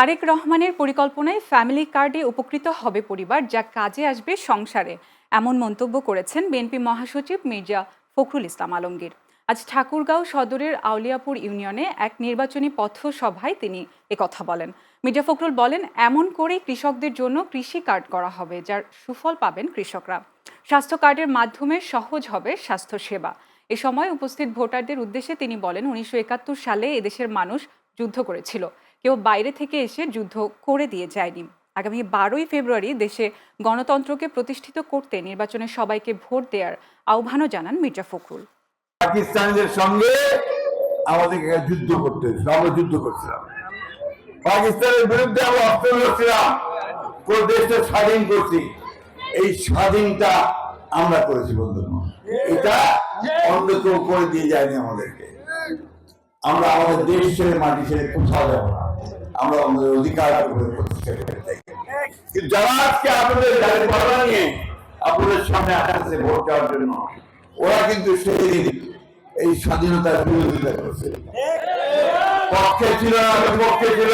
তারেক রহমানের পরিকল্পনায় ফ্যামিলি কার্ডে উপকৃত হবে পরিবার যা কাজে আসবে সংসারে, এমন মন্তব্য করেছেন বিএনপি মহাসচিব মির্জা ফখরুল ইসলাম আলমগীর। আজ ঠাকুরগাঁও সদরের আউলিয়াপুর ইউনিয়নে এক নির্বাচনী পথসভায় তিনি একথা বলেন। মির্জা ফখরুল বলেন, এমন করে কৃষকদের জন্য কৃষি কার্ড করা হবে, যার সুফল পাবেন কৃষকরা। স্বাস্থ্য কার্ডের মাধ্যমে সহজ হবে স্বাস্থ্য সেবা। এ সময় উপস্থিত ভোটারদের উদ্দেশ্যে তিনি বলেন, উনিশশো একাত্তর সালে এদেশের মানুষ যুদ্ধ করেছিল। কেউ বাইরে থেকে এসে যুদ্ধ করে দিয়ে যায়নি। আগামী বারোই ফেব্রুয়ারি দেশে গণতন্ত্রকে প্রতিষ্ঠিত করতে নির্বাচনে সবাইকে ভোট দেওয়ার আহ্বানও জানান মির্জা ফখরুল। পাকিস্তানিদের সঙ্গে আমাদেরকে যুদ্ধ করতে আমরা যুদ্ধ করছিলাম। পাকিস্তানের বিরুদ্ধে আমরা অস্ত্র পুরো দেশটা স্বাধীন করছি। এই স্বাধীনটা আমরা করেছি বন্ধু এটা অন্য কেউ করে দিয়ে যায়নি আমাদেরকে। আমরা আমাদের দেশ ছেড়ে মাটি ছেড়ে কোথাও যাব না। আমরা আমাদের অধিকার প্রতিষ্ঠা করে থাকি। কিন্তু যারা আজকে আপনাদের গাড়ি নিয়ে আপনাদের সামনে আসছে ভোট দেওয়ার জন্য ওরা কিন্তু সেই এই স্বাধীনতার বিরোধিতা করছে। পক্ষে ছিল না বিপক্ষে ছিল।